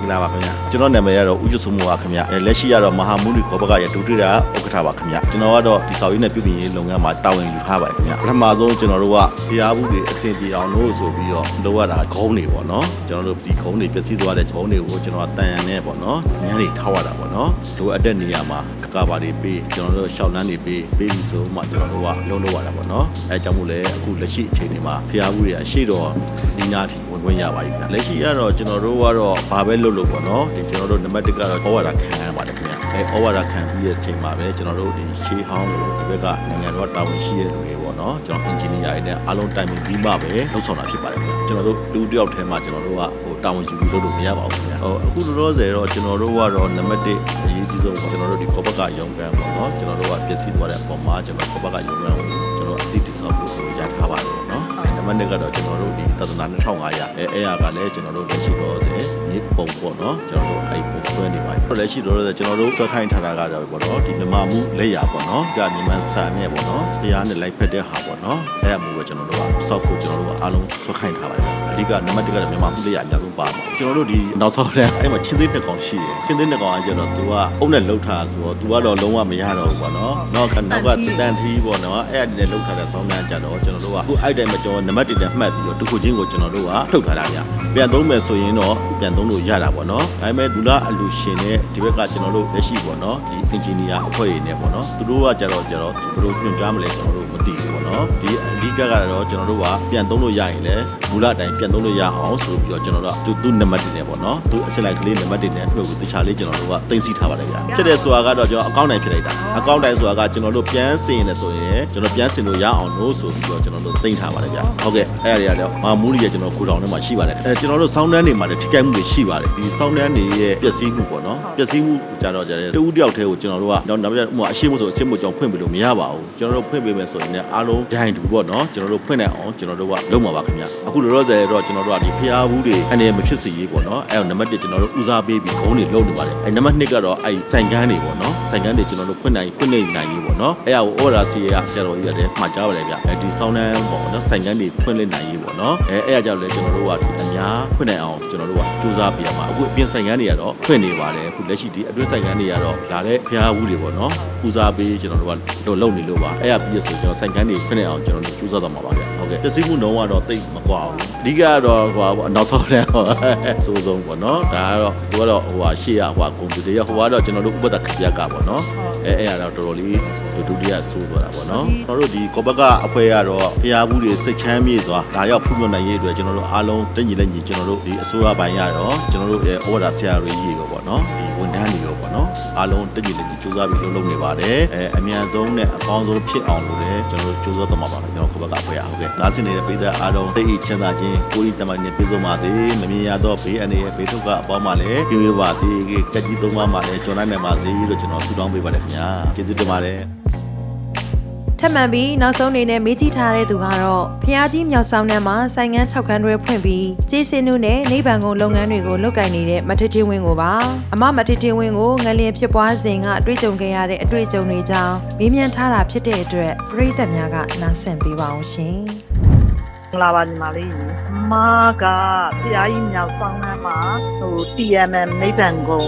ဂလာပါခင်ဗျကျွန်တော်နာမည်ကတော့ဦးကျွစုမောပါခင်ဗျအဲလက်ရှိကတော့မဟာမုနိခောဘကရဲ့ဒုတိယဥက္ကဋ္ဌပါခင်ဗျကျွန်တော်ကတော့ဒီဆောက်ရင်းနဲ့ပြုပြင်ရေးလုပ်ငန်းမှာတာဝန်ယူထားပါတယ်ခင်ဗျပထမဆုံးကျွန်တော်တို့ကတရားဘူးတွေအဆင်ပြေအောင်လို့ဆိုပြီးတော့လုပ်ရတာခေါင်းတွေပေါ့နော်ကျွန်တော်တို့ဒီခေါင်းတွေပြည့်စည်သွားတဲ့ခေါင်းတွေကိုကျွန်တော်ကတန်ရန်နဲ့ပေါ့နော်ညမ်းတွေထောက်ရတာပေါ့နော်လိုအပ်တဲ့နေရာမှာကာဘာတွေပေးကျွန်တော်တို့ရှောက်လန်းတွေပေးပေးပြီးဆိုမှကျွန်တော်တို့ကလုံးလုံးရတာပေါ့နော်အဲကြောင့်မို့လဲအခုလက်ရှိအချိန်တွေမှာဖျားဘူးတွေအရှိတော့ဒီနာတီ ဝင်ခွင့်ရပါပြီခင်ဗျလက်ရှိကတော့ကျွန်တော်တို့ကတော့ဘာပဲလုပ်လို့ပေါ့နော်ဒီကျွန်တော်တို့နံပါတ်1ကတော့ဩဝါဒခံရပါတယ်ခင်ဗျအဲဩဝါဒခံပြီးတဲ့အချိန်မှာပဲကျွန်တော်တို့ဒီရှေးဟောင်းကိုဒီဘက်ကနိုင်ငံတော်တာဝန်ရှိတဲ့လူတွေပေါ့နော်ကျွန်တော်အင်ဂျင်နီယာတွေနဲ့အားလုံးတိုင်ပင်ပြီးမှပဲလုပ်ဆောင်တာဖြစ်ပါတယ်ခင်ဗျကျွန်တော်တို့လူတစ်ယောက်ထဲမှာကျွန်တော်တို့ကဟိုတာဝန်ယူပြီးလုပ်လို့မရပါဘူးခင်ဗျဟိုအခုလောလောဆယ်တော့ကျွန်တော်တို့ကတော့နံပါတ်1အရေးကြီးဆုံးပေါ့ကျွန်တော်တို့ဒီခေါ်ဘက်ကရုံကန်ပေါ့နော်ကျွန်တော်တို့ကပြည့်စည်သွားတဲ့အပေါ်မှာကျွန်တော်ခေါ်ဘက်ကရုံကန်ကိုကျွန်တော်အတိတ်တဆောက်ဖို့ရထားပါတယ်ပေါ့နော်နံပါတ်2ကတော့ကျွန်တော်တို့ဒီ သဒ္ဒနာ2500အဲအဲ့ရကလည်းကျွန်တော်တို့လက်ရှိတော့ဆ ယ်မြေပုံပေါ့နော်ကျွန်တော်တို့အဲ့ပုံဆွဲနေပါတယ်လက်ရှိတော့ကျွန်တော်တို့ဆွဲခိုင်းထားတာကတော့ပေါ့နော်ဒီမြန်မာမှုလက်ရပေါ့နော်ကမြန်မာဆန်နဲ့ပေါ့နော်တရားနဲ့လိုက်ဖက်တဲ့ဟာပေါ့နော်အဲ့အမှုပဲကျွန်တော်တို့ကစောက်ဖို့ကျွန်တော်တို့ကအားလုံးဆွဲခိုင်းထားပါတယ်အဓိကနံပါတ်1ကတော့မြန်မာမှုလက်ရအများဆုံးပါမှာကျွန်တော်တို့ဒီနောက်ဆုံးတဲ့အဲ့မှာချင်းသေးတစ်ကောင်ရှိတယ်ချင်းသေးတစ်ကောင်ကကျတော့ तू ကအုံနဲ့လှုပ်ထားဆိုတော့ तू ကတော့လုံးဝမရတော့ဘူးပေါ့နော်နောက်ကနောက်ကတန်ထီးပေါ့နော်အဲ့အနဲ့လှုပ်ထားတဲ့ဆောင်းတန်းကြတော့ကျွန်တော်တို့ကအခုအဲ့တိုင်းမှာကျွန်တော်နံပါတ်1နဲ့မှတ်ပြီးတော့တစ်ခုချင်းကိုကျွန်တော်တို့ကထုတ်ထားတာဗျပြန်သုံးမယ်ဆိုရင်တော့ပြန်သုံးလို့ရတာပေါ့နော်ဒါပေမဲ့ဒူလာအလူရှင်နဲ့ဒီဘက်ကကျွန်တော်တို့လက်ရှိပေါ့နော်ဒီအင်ဂျင်နီယာအဖွဲ့တွေနဲ့ပေါ့နော်သူတို့ကကြတော့ကြတော့ဘယ်လိုညွှန်ကြားမလဲကျွန်တော်တို့မသိဘူးပေါ့နော်ဒီအဓိကကတော့ကျွန်တော်တို့ကပြန်သုံးလို့ရရင်လည်းမူ လအတိုင်းပြန်သုံးလို့ရအောင်ဆိုပြီးတော့ကျွန်တော်တို့သူသူနံပါတ်1နဲ့ပေါ့နော်သူအစလိုက်ကလေးနံပါတ်1နဲ့နှုတ်ပြီးတခြားလေးကျွန်တော်တို့ကတင်စီထားပါတယ်ဗျဖြစ်တဲ့ဆိုတာကတော့ကျွန်တော်အကောင့်တိုင်းဖြစ်လိုက်တာအကောင့်တိုင်းဆိုတာကကျွန်တော်တို့ပြန်စင်ရတယ်ဆိုရင်ကျွန်တော်ပြန်စင်လို့ရအောင်လို့ဆိုပြီးတော့ကျွန်တော်တို့တင်ထားပါတယ်ဗျဟုတ်ကဲ့အဲ့ဒါတွေကတော့မာမူရီရဲ့ကျွန်တော်ကိုတောင်ထဲမှာရှိပါတယ်အဲကျွန်တော်တို့စောင်းတန်းတွေမှာလည်းထိခိုက်မှုတွေရှိပါတယ်ဒီစောင်းတန်းတွေရဲ့ပျက်စီးမှုပေါ့နော်ပျက်စီးမှုကြတော့ကြတယ်တူတယောက်တည်းကိုကျွန်တော်တို့ကနောက်နောက်ပြဥပမာအရှိမှုဆိုအရှိမှုကြောင့်ဖွင့်ပြလို့မရပါဘူးကျွန်တော်တို့ဖွင့်ပေးမယ်ဆိုရင်လည်းအားလုံးဒိုင်တူပေါ့နော်ကျွန်တော်တို့ဖွင့်နိုင်အောင်ကျွန်တော်တို့ကလုပ်မှာပါခင်ဗျအခုလောလောဆယ်တော့ကျွန်တော်တို့ကဒီဖျားဘူးတွေအနေမဖြစ်စေရေးပေါ့နော်အဲ့တော့နံပါတ်1ကျွန်တော်တို့ဦးစားပေးပြီးခေါင်းတွေလုပ်နေပါတယ်အဲ့နံပါတ်2ကတော့အဲ့ဆိုင်ကန်းတွေပေါ့နော်ဆိုင်ကန်းတွေကျွန်တော်တို့ဖွင့်နိုင်ဖွင့်နေနိုင်ရေးပေါ့နော်အဲ့ဒါကို order စီရဆရာတော်ကြီးကလည်းမှာကြားပါလေဗျအဲ့ဒီဆောင်းတန်းပေါ့နော်ဆိုင်ကန်းတွေဖွင့်လင်းနိုင်ရေးပေါ့နော်အဲအဲ့ဒါကြောင့်လည်းကျွန်တော်တို့ကဒီအများဖွင့်နိုင်အောင်ကျွန်တော်တို့ကစူးစမ်းပြရမှာအခုအပြင်ဆိုင်ကန်းတွေကတော့ဖွင့်နေပါတယ်အခုလက်ရှိဒီအတွင်းဆိုင်ကန်းတွေကတော့လာတဲ့ဖျားဘူးတွေပေါ့နော်ဦးစားပေးကျွန်တော်တို့ကလုပ်နေလို့ပါအဲ့ဒါပြီးရဆိုကျွန်တော်ဆိုင်ကန်းတွေဖွင့်နိုင်အောင်ကျွန်တော်တို့စူးစမ်းသွားမှာပါဗျ ဟုတ်ကဲ့ပစ္စည်းမှုနှုံးကတော့တိတ်မကွာဘူးအဓိကကတော့ဟိုပါပေါ့နောက်ဆုံးတဲ့ဟိုအစိုးဆုံးပေါ့နော်ဒါကတော့သူကတော့ဟိုဟာရှေ့ရဟိုဟာကွန်ပျူတာရဟိုကတော့ကျွန်တော်တို့ဥပဒခပြက်ကပေါ့နော်အဲအဲ့အဲ့ကတော့တော်တော်လေးဒုတိယဆိုးသွားတာပေါ့နော်ကျွန်တော်တို့ဒီကောဘကအဖွဲ့ကတော့ဖျားဘူးတွေစိတ်ချမ်းမြေ့စွာဒါရောက်ဖူးမြနိုင်ရေးအတွက်ကျွန်တော်တို့အားလုံးတညီလက်ညီကျွန်တော်တို့ဒီအစိုးရပိုင်းရတော့ကျွန်တော်တို့ရဲ့ဩဝါဒဆရာတွေကြီးရောပေါ့နော်ဒီ ဝန်ထမ်းတွေရောပေါ့နော်အားလုံးတညီလက်ညီစူးစမ်းပြီးလုပ်လုပ်နေပါတယ်အဲအမြန်ဆုံးနဲ့အကောင်းဆုံးဖြစ်အောင်လို့လည်းကျွန်တော်တို့စူးစမ်းသွားမှာပါကျွန်တော်ကောဘကအဖွဲ့ရဟုတ်ကဲ့နားဆင်နေတဲ့ပြည်သက်အားလုံးသိချမ်းသာခြင်းကိုယ်ဤတမန်နဲ့ပြည့်စုံပါစေမမြင်ရတော့ဘေးအနေရဲ့ဘေးထုတ်ကအပေါင်းမှာလည်းပြည့်ဝပါစေကက်ကြီးသုံးပါးမှာလည်းကျွန်တော်နိုင်ပါစေလို့ကျွန်တော်ဆုတောင်းပေးပါတယ်ခင်ဗျာကျေးဇူးတင်ပါတယ် ထပ်မံပြီးနောက်ဆုံးအနေနဲ့မေးကြည့်ထားတဲ့သူကတော့ဖျားကြီးမြောက်ဆောင်နှံမှာဆိုင်ငန်း6ခန်းတွဲဖွင့်ပြီးကျေးစင်းနုနဲ့နေဗန်ကုန်လုပ်ငန်းတွေကိုလုပ်ကိုင်နေတဲ့မထထင်းဝင်းကိုပါအမမထထင်းဝင်းကိုငလျင်ဖြစ်ပွားစဉ်ကအတွေ့အကြုံခဲ့ရတဲ့အတွေ့အကြုံတွေကြောင့်မေးမြန်းထားတာဖြစ်တဲ့အတွက်ပရိသတ်များကနားဆင်ပေးပါအောင်ရှင် မင်္ဂလာပါညီမလေးအမကဖျားကြီးမြောက်ဆောင်နှမ်းမှာဟို TMM နိဗ္ဗာန်ကုံ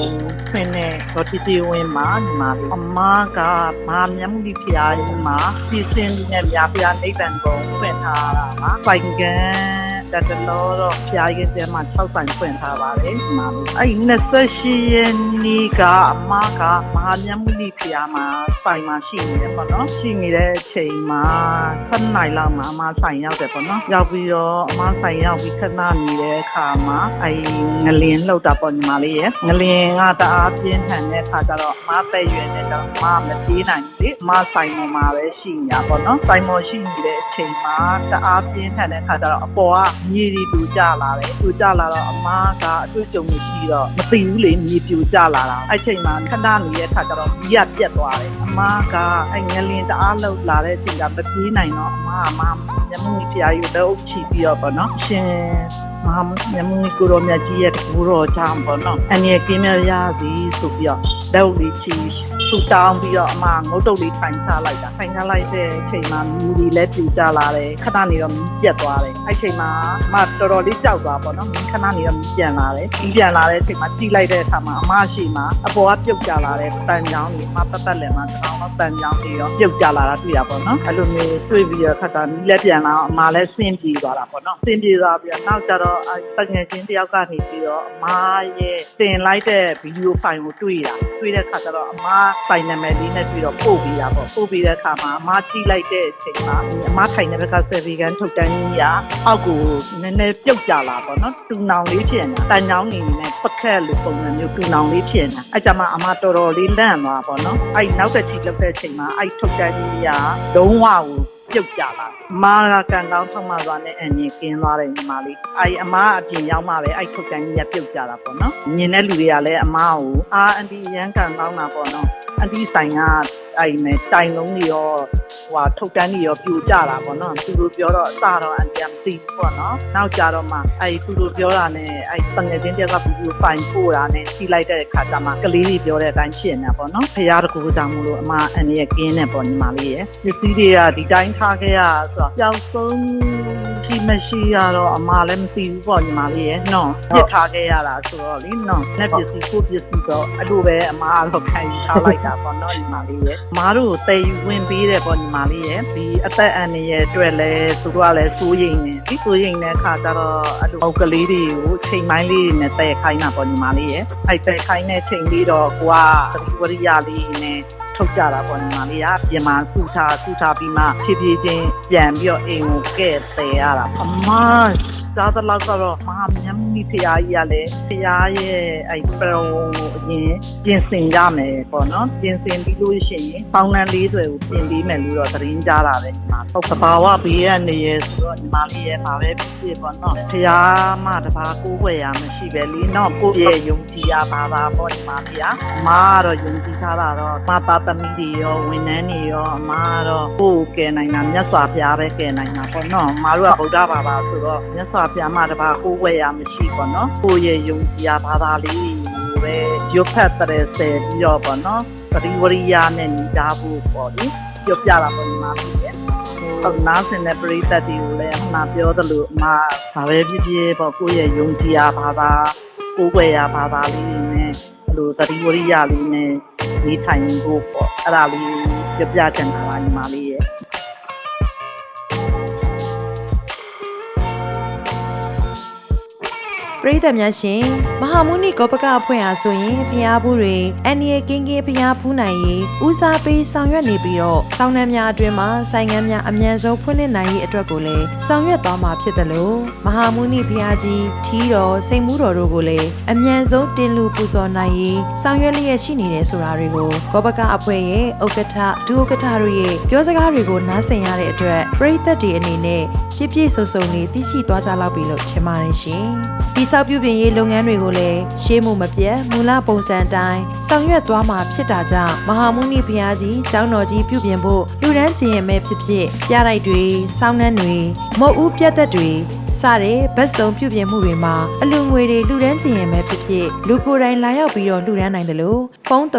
ဖွင့်တဲ့ဒေါ်တီတီဝင်းမှာညီမလေးအမကမဟာမြတ်မုနိဖျားကြီးမှာပြည်စင်းနဲ့မြာဖျားနိဗ္ဗာန်ကုံဖွင့်ထားတာပါပိုင်ကန် တတလောတော့ဖျားကြီးကျမှာ6ဆိုင်ဖွင့်ထားပါတယ်ညီမလေးအဲ့28ရက်နေ့ကအမကမဟာမြတ်မုနိဖျားမှာဆိုင်မှာရှိနေတယ်ပေါ့နော်ရှိနေတဲ့အချိန်မှာ7နိုင်လောက်မှာအမဆိုင်ရောက်တယ်ပေါ့နော်ရောက်ပြီးတော့အမဆိုင်ရောက်ပြီးခဏနေတဲ့အခါမှာအဲ့ငလင်လှုပ်တာပေါ့ညီမလေးရဲ့ငလင်ကတအားပြင်းထန်တဲ့အခါကျတော့အမပဲ့ရွယ်နေတော့အမမပြေးနိုင်ဘူးလေအမဆိုင်ပေါ်မှာပဲရှိနေတာပေါ့နော်ဆိုင်ပေါ်ရှိနေတဲ့အချိန်မှာတအားပြင်းထန်တဲ့အခါကျတော့အပေါ်ကမြေတွေတူကျလာတယ်တူကျလာတော့အမကအတွေ့အကြုံမရှိတော့မသိဘူးလေမြေပြူကျလာတာအဲ့ချိန်မှာခဏနေတဲ့အခါကျတော့ကြီးကပြက်သွားတယ်အမကအဲ့ငလင်တအားလှုပ်လာတဲ့အချိန်ကမပြေးနိုင်တော့အမကမမျက်မှောက်ဖျားယူတော့ချီပြီးတော့ပေါ့နော်ရှင်မဟာမြတ်မုနိကိုရောမြတ်ကြီးရဲ့ဘူတော်ကြောင့်ပေါ့နော်အနေကင်းမြရသည်ဆိုပြီးတော့လက်ဦးလေးချီ သူတောင်းပြီးတော့အမငုတ်တုတ်လေးထိုင်ချလိုက်တာထိုင်ချလိုက်တဲ့အချိန်မှာမြူတွေလည်းပြူကျလာတယ်ခဏနေတော့မြူပြတ်သွားတယ်အဲ့ချိန်မှာအမတော်တော်လေးကြောက်သွားပေါ့နော်ခဏနေတော့မြူပြန်လာတယ်မြူပြန်လာတဲ့အချိန်မှာကြည့်လိုက်တဲ့အခါမှာအမရှိမှာအပေါ်ကပြုတ်ကျလာတဲ့တန်ချောင်းတွေအမပတ်ပတ်လည်းမှာတစ်အောင်တော့တန်ချောင်းတွေရောပြုတ်ကျလာတာတွေ့ရပါတော့အဲ့လိုမျိုးတွေ့ပြီးတော့ခက်တာမြူလည်းပြန်လာအမလည်းဆင်းပြေသွားတာပေါ့နော်ဆင်းပြေသွားပြီးတော့နောက်ကျတော့တငယ်ချင်းတယောက်ကနေပြီးတော့အမရဲ့တင်လိုက်တဲ့ဗီဒီယိုဖိုင်ကိုတွေ့တာတွေ့တဲ့ခါကျတော့အမပိုင်နာမည်လေးနဲ့ပြီးတော့ပို့ပေးတာပေါ့ပို့ပေးတဲ့အခါမှာအမကြည့်လိုက်တဲ့အချိန်မှာအမထိုင်တဲ့ဘက်ကဆယ်ဗီကန်ထုတ်တန်းကြီးကအောက်ကိုနည်းနည်းပြုတ်ကျလာပေါ့နော်တူနောင်လေးဖြစ်နေတာတန်ချောင်းနေနဲ့ပကက်လိုပုံစံမျိုးတူနောင်လေးဖြစ်နေတာအဲ့ကြမှာအမတော်တော်လေးလန့်သွားပေါ့နော်အဲ့နောက်တစ်ချီလောက်တဲ့အချိန်မှာအဲ့ထုတ်တန်းကြီးကလုံးဝကို ပြုတ်ကြလာမာကကန်ကောင်းထောက်မှသွားနဲ့အန်ကြီးကင်းသွားတယ်ညီမလေးအဲ့အမအပြင်ရောက်မှပဲအဲ့ထုတ်ကန်ကြီးကပြုတ်ကြတာပေါ့နော်မြင်တဲ့လူတွေကလည်းအမကိုအာအန်တီရန်ကန်ကောင်းတာပေါ့နော်အန်တီဆိုင်ကအဲ့မဲ့တိုင်လုံးတွေရော ဟိုထုတ်တန်းတွေရောပြူကြတာပေါ့နော်သူတို့ပြောတော့အစတော့အန်တီကမသိဘူးပေါ့နော်နောက်ကြတော့မှအဲ့သူတို့ပြောတာနဲ့အဲ့တငယ်ချင်းတယောက်ကဗီဒီယိုဖိုင်ပို့တာနဲ့ကြည့်လိုက်တဲ့အခါကျမှကလေးတွေပြောတဲ့အတိုင်းဖြစ်နေတာပေါ့နော်ဖရားတကူကြောင့်မလို့အမအန်ရဲ့ကင်းနေပေါ့ညီမလေးရဲ့ပစ္စည်းတွေကဒီတိုင်းထားခဲ့ရဆိုတော့ပျောက်ဆုံးရှိမရှိရတော့အမလည်းမသိဘူးပေါ့ညီမလေးရဲ့နော်ပြစ်ထားခဲ့ရတာဆိုတော့လေနော်လက်ပစ္စည်းကိုပစ္စည်းတော့အဲ့လိုပဲအမကတော့ခံယူထားလိုက်တာပေါ့နော်ညီမလေးရဲ့အမတို့တည်ယူဝင်ပေးတယ်ပေါ့ညီမလေးရဲ့ဒီအသက်အန္တရာယ်အတွက်လည်းသူတို့ကလည်းစိုးရိမ်နေဒီစိုးရိမ်တဲ့အခါကျတော့အဲ့လိုအုပ်ကလေးတွေကိုချိန်မိုင်းလေးတွေနဲ့တည်ခိုင်းတာပေါ့ညီမလေးရဲ့အဲ့တည်ခိုင်းတဲ့ချိန်လေးတော့ကိုကသတိဝရိယလေးနဲ့ ထုတ်ကြတာပေါ့ညီမလေးကပြင်မာစုထားစုထားပြီးမှဖြည်းဖြည်းချင်းပြန်ပြီးတော့အိမ်ကိုကဲ့တယ်ရတာအမစားတဲ့လောက်ကတော့မဟာမြတ်မိဖရားကြီးကလည်းဖရားရဲ့အဲ့ပရုံကိုအရင်ပြင်ဆင်ရမယ်ပေါ့နော်ပြင်ဆင်ပြီးလို့ရှိရင်ပေါင်းနှံလေးတွေကိုပြင်ပြီးမယ်လို့တော့သတင်းကြားတာပဲညီမဟုတ်သဘာဝဘေးကနေရဆိုတော့ညီမလေးရဲ့ပါပဲဖြစ်ဖြစ်ပေါ့နော်ဖရားမတပါကိုးွယ်ရမရှိပဲလीနော်ကိုယ့်ရဲ့ယုံကြည်ရပါပါပေါ့ညီမလေးကအမကတော့ယုံကြည်ထားတာတော့မပါသမီးတွေရောဝန်ထမ်းတွေရောအမကတော့ကိုယ်ကယ်နိုင်တာမြတ်စွာဘုရားပဲကယ်နိုင်တာပေါ့နော်အမတို့ကဗုဒ္ဓဘာသာဆိုတော့မြတ်စွာဘုရားမတပါကိုးွယ်ရမရှိပေါ့နော်ကိုယ့်ရဲ့ယုံကြည်ရဘာသာလေးကိုပဲရုပ်ဖတ်တဲ့ဆယ်ပြီးတော့ပေါ့နော်သတိဝရိယနဲ့ညီတာဖို့ပေါ့လေပြောပြတာပေါ့ညီမလေးရဲ့ဟုတ်နားဆင်တဲ့ပရိသတ်တွေကိုလည်းအမှပြောသလိုအမှဘာပဲဖြစ်ဖြစ်ပေါ့ကိုယ့်ရဲ့ယုံကြည်ရာဘာသာကိုယ်ွယ်ရာဘာသာလေးတွေနဲ့အဲ့လိုတတိဝရိယလေးနဲ့ နေထိုင်ဖို့ပေါ့အဲ့ဒါလေးပြပြချင်တာပါညီမလေး ပရိသတ်များရှင်မဟာမုနိကောပကအဖွဲ့အားဆိုရင်ဖျားဘူးတွေအန်ဒီရဲ့ကင်းကင်းဖျားဖူးနိုင်ရေးဦးစားပေးဆောင်ရွက်နေပြီးတော့ဆောင်းနှမ်းများအတွင်းမှာဆိုင်ငန်းများအမြန်ဆုံးဖွင့်လှစ်နိုင်ရေးအတွက်ကိုလည်းဆောင်ရွက်သွားမှာဖြစ်တယ်လို့မဟာမုနိဖျားကြီးထီးတော်စိတ်မှုတော်တို့ကိုလည်းအမြန်ဆုံးတင်လူပူဇော်နိုင်ရေးဆောင်ရွက်လျက်ရှိနေတယ်ဆိုတာတွေကိုကောပကအဖွဲ့ရဲ့ဥက္ကဋ္ဌဒုဥက္ကဋ္ဌတို့ရဲ့ပြောစကားတွေကိုနားဆင်ရတဲ့အတွက်ပရိသတ်တွေအနေနဲ့ပြည့်ပြည့်စုံစုံလေးသိရှိသွားကြလောက်ပြီလို့ထင်ပါတယ်ရှင်ဒီဆောက်ပြုပြင်ရေးလုပ်ငန်းတွေကိုလည်းရှေးမှုမပြတ်မူလပုံစံအတိုင်းဆောင်ရွက်သွားမှာဖြစ်တာကြောင့်မဟာမုနိဘုရားကြီးကျောင်းတော်ကြီးပြုပြင်ဖို့လူရန်ကျင်ရမဲ့ဖြစ်ဖြစ်ပြတိုက်တွေစောင်းနှန်းတွေမုတ်ဦးပြတ်သက်တွေ စတဲ့ဗတ်စုံပြုပြင်မှုတွေမှာအလူငွေတွေလူရန်ကျင်ရမဲ့ဖြစ်ဖြစ်လူကိုယ်တိုင်လာရောက်ပြီးတော့လူရန်နိုင်တယ်လို့ဖုန်း39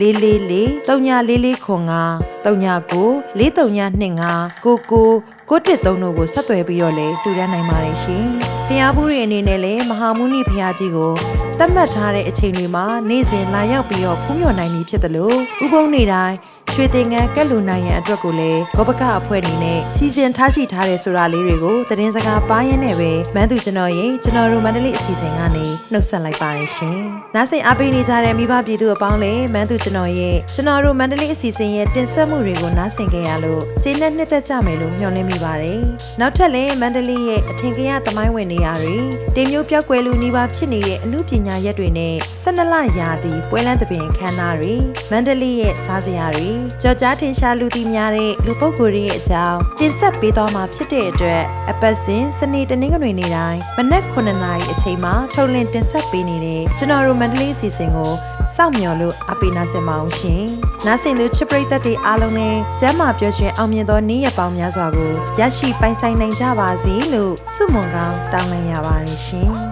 444 3944ခွန်9 39 43925ကိုကိုကိုတစ်သုံးတို့ကိုဆက်သွယ်ပြီးတော့လေလူရန်နိုင်ပါတယ်ရှင်။ဖျားဘူးတွေအနေနဲ့လည်းမဟာမုနိဖျားကြီးကိုသတ်မှတ်ထားတဲ့အချိန်တွေမှာနေ့စဉ်လာရောက်ပြီးတော့ဖူးမြော်နိုင်ပြီဖြစ်တယ်လို့ဥပုံနေတိုင်း ရွှေတင်ငန်းကက်လူနိုင်ရန်အတွက်ကိုလည်းဂောဘကအဖွဲ့အနေနဲ့စီစဉ်ထားရှိထားတဲ့ဆိုတာလေးတွေကိုသတင်းစကားပါရင်းနဲ့ပဲမန်းသူကျွန်တော်ရဲ့ကျွန်တော်တို့မန္တလေးအစီအစဉ်ကနေနှုတ်ဆက်လိုက်ပါတယ်ရှင်။နားဆင်အားပေးနေကြတဲ့မိဘပြည်သူအပေါင်းလည်းမန်းသူကျွန်တော်ရဲ့ကျွန်တော်တို့မန္တလေးအစီအစဉ်ရဲ့တင်ဆက်မှုတွေကိုနားဆင်ကြရလို့ကျေးနဲ့နှစ်သက်ကြမယ်လို့မျှော်လင့်မိပါတယ်။နောက်ထပ်လည်းမန္တလေးရဲ့အထင်ကရသမိုင်းဝင်နေရာတွေတင်မျိုးပြောက်ကွယ်လူနီးပါးဖြစ်နေတဲ့အမှုပညာရက်တွေနဲ့၁၂လရာသီပွဲလန်းသဘင်ခမ်းနားတွေမန္တလေးရဲ့စားစရာတွေကြော်ကြားထင်ရှားလူသိများတဲ့လူပုဂ္ဂိုလ်တွေရဲ့အကြောင်းတင်ဆက်ပေးသွားမှာဖြစ်တဲ့အတွက်အပတ်စဉ်စနေတနင်္ဂနွေနေ့တိုင်းမနက်9:00နာရီအချိန်မှာထုတ်လင်းတင်ဆက်ပေးနေတဲ့ကျွန်တော်တို့မန္တလေးအစီအစဉ်ကိုစောင့်မျှော်လို့အပိနာစင်မအောင်ရှင်။နားဆင်သူချစ်ပရိသတ်တွေအားလုံးလည်းကျမ်းမာပျော်ရွှင်အောင်မြင်သောနေ့ရက်ပေါင်းများစွာကိုရရှိပိုင်ဆိုင်နိုင်ကြပါစေလို့ဆုမွန်ကောင်းတောင်းလိုက်ရပါတယ်ရှင်။